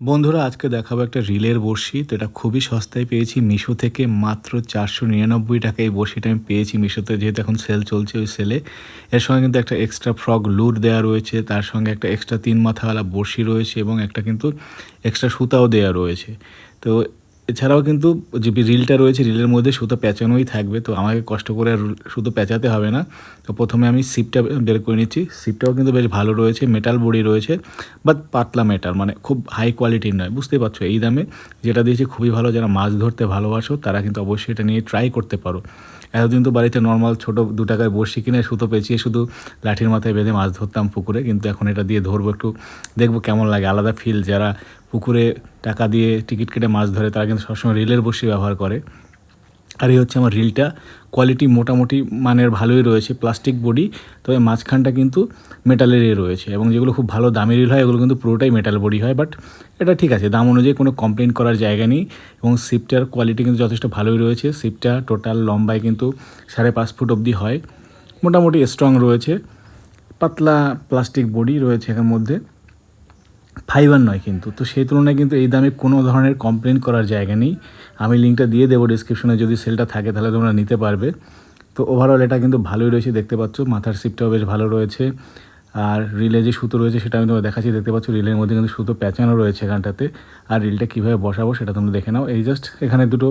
বন্ধুরা, আজকে দেখাবো একটা রিলের বড়শি তো এটা খুবই সস্তায় পেয়েছি। মিশো থেকে মাত্র চারশো নিরানব্বই টাকায় এই বড়শিটা আমি পেয়েছি মিশোতে। যেহেতু এখন সেল চলছে ওই সেলে এর সঙ্গে কিন্তু একটা এক্সট্রা ফ্রক লুট দেওয়া রয়েছে। তার সঙ্গে একটা এক্সট্রা তিন মাথাওয়ালা বড়শি রয়েছে এবং একটা কিন্তু এক্সট্রা সুতাও দেওয়া রয়েছে। তো এছাড়াও কিন্তু যে রিলটা রয়েছে, রিলের মধ্যে সুতো প্যাঁচানোই থাকবে, তো আমাকে কষ্ট করে আর সুতো প্যাঁচাতে হবে না। তো প্রথমে আমি সিপটা বের করে নিচ্ছি। সিপটাও কিন্তু বেশ ভালো রয়েছে মেটাল বডি রয়েছে বাট পাতলা মেটাল মানে খুব হাই কোয়ালিটির নয় বুঝতেই পারছ? এই দামে যেটা দিয়েছে খুবই ভালো, যারা মাছ ধরতে ভালোবাসো, তারা কিন্তু অবশ্যই এটা নিয়ে ট্রাই করতে পারো। এতদিন তো বাড়িতে নর্মাল ছোটো দু টাকায় বড়শি কিনে সুতো পেঁচিয়ে শুধু লাঠির মাথায় বেঁধে মাছ ধরতাম পুকুরে, কিন্তু এখন এটা দিয়ে ধরবো একটু, দেখব কেমন লাগে। আলাদা ফিল যারা পুকুরে টাকা দিয়ে টিকিট কেটে মাছ ধরে, তারা কিন্তু সবসময় রিলের বড়শি ব্যবহার করে। আর এই হচ্ছে আমার রিলটা। কোয়ালিটি মোটামুটি মানের ভালোই রয়েছে, প্লাস্টিক বডি, তবে মাঝখানটা কিন্তু মেটালেরই রয়েছে এবং যেগুলো খুব ভালো দামি রিল হয়, এগুলো কিন্তু পুরোটাই মেটাল বডি হয়, বাট এটা ঠিক আছে, দাম অনুযায়ী কোনো কমপ্লেন করার জায়গা নেই এবং সিপটার কোয়ালিটি কিন্তু যথেষ্ট ভালোই রয়েছে। সিপটা টোটাল লম্বায় কিন্তু সাড়ে পাঁচ ফুট অবধি হয়, মোটামুটি স্ট্রং রয়েছে, পাতলা প্লাস্টিক বডি রয়েছে এর মধ্যে। ফাইবার নয় কিন্তু। তো সেই তুলনায় কিন্তু এই দামে কোনো ধরনের কমপ্লেন করার জায়গা নেই। আমি লিঙ্কটা দিয়ে দেবো ডিসক্রিপশনে যদি সেলটা থাকে তাহলে তোমরা নিতে পারবে। তো ওভারঅল এটা কিন্তু ভালোই রয়েছে, দেখতে পাচ্ছ। মাথার সিপটাও বেশ ভালো রয়েছে। আর রিলে যে সুতো রয়েছে সেটা আমি তোমার দেখাচ্ছি, দেখতে পাচ্ছ রিলের মধ্যে কিন্তু সুতো প্যাঁচানো রয়েছে এখানটাতে। আর রিলটা কীভাবে বসাবো সেটা তোমরা দেখে নাও। এই জাস্ট এখানে দুটো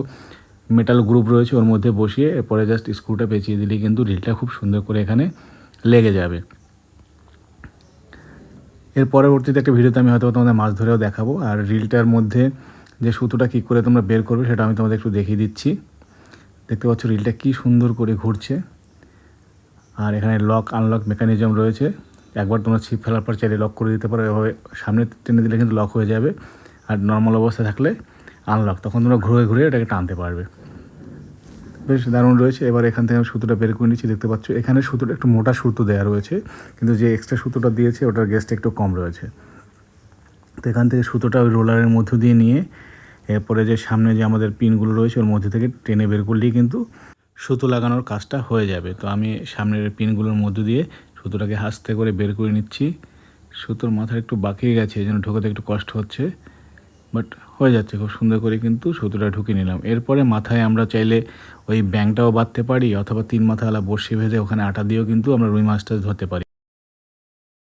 মেটাল গ্রুপ রয়েছে, ওর মধ্যে বসিয়ে, এরপরে জাস্ট স্ক্রুটা পেঁচিয়ে দিলেই কিন্তু রিলটা খুব সুন্দর করে এখানে লেগে যাবে। এর পরবর্তীতে একটা ভিডিওতে আমি হয়তো তোমাদের মাছ ধরেও দেখাবো। আর রিলটার মধ্যে যে সুতোটা কী করে তোমরা বের করবে সেটা আমি তোমাদের একটু দেখিয়ে দিচ্ছি। দেখতে পাচ্ছ রিলটা কী সুন্দর করে ঘুরছে। আর এখানে লক আনলক মেকানিজম রয়েছে। একবার তোমরা ছিপ ফেলার পর চাইলে লক করে দিতে পারো। এভাবে সামনে টেনে দিলে কিন্তু লক হয়ে যাবে। আর নর্মাল অবস্থা থাকলে আনলক তখন তোমরা ঘুরে ঘুরে এটাকে টানতে পারবে। বেশ দারুণ রয়েছে। এবার এখান থেকে আমি সুতোটা বের করে নিচ্ছি, দেখতে পাচ্ছ। এখানে সুতোটা একটু মোটা সুতো দেওয়া রয়েছে, কিন্তু যে এক্সট্রা সুতোটা দিয়েছে, ওটার গ্যাসটা একটু কম রয়েছে। তো এখান থেকে সুতোটা ওই রোলারের মধ্য দিয়ে নিয়ে, এরপরে যে সামনে যে আমাদের পিনগুলো রয়েছে, ওর মধ্যে থেকে টেনে বের করলেই কিন্তু সুতো লাগানোর কাজটা হয়ে যাবে। তো আমি সামনের পিনগুলোর মধ্য দিয়ে সুতোটাকে হাসতে করে বের করে নিচ্ছি। সুতোর মাথা একটু বাঁকিয়ে গেছে এই জন্য ঢোকাতে একটু কষ্ট হচ্ছে। বাট হয়ে যাচ্ছে, খুব সুন্দর করে কিন্তু সুতোটা ঢুকে নিলাম। এরপরে মাথায় আমরা চাইলে ওই ব্যাংটাও বাঁধতে পারি, অথবা তিন মাথাওয়ালা বড়শি ভেজে ওখানে আটা দিয়েও কিন্তু আমরা রুই মাছটা ধরতে পারি।